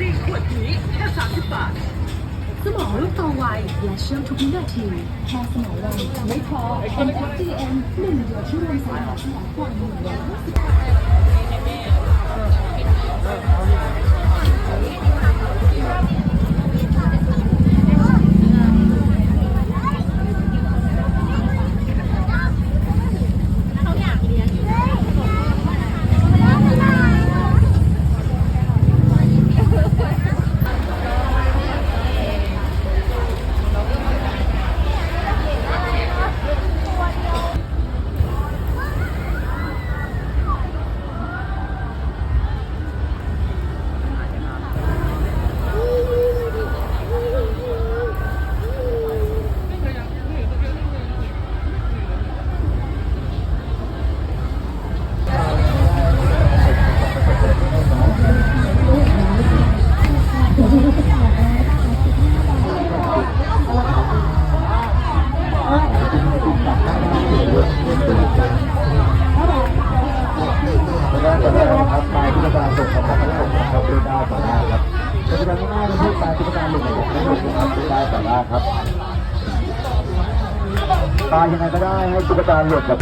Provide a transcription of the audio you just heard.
ซีขวดนี้แค่30 บาท สมองลูกโตไวและเชื่อมทุกวินาทีแค่สมองเราไม่พอ MFDM หนึ่งเดียวที่รวมสารสมองกว่า ครับปลายพิจารณาส่งของพระสงฆ์นะครับดูได้ต่อได้ครับปัจจุบันนี้หน้าเป็นที่ปลายพิจารณาหนึ่งของพระสงฆ์นะครับดูได้ต่อได้ครับปลายยังไงก็ได้ให้ตุ๊กตาหลุดกับ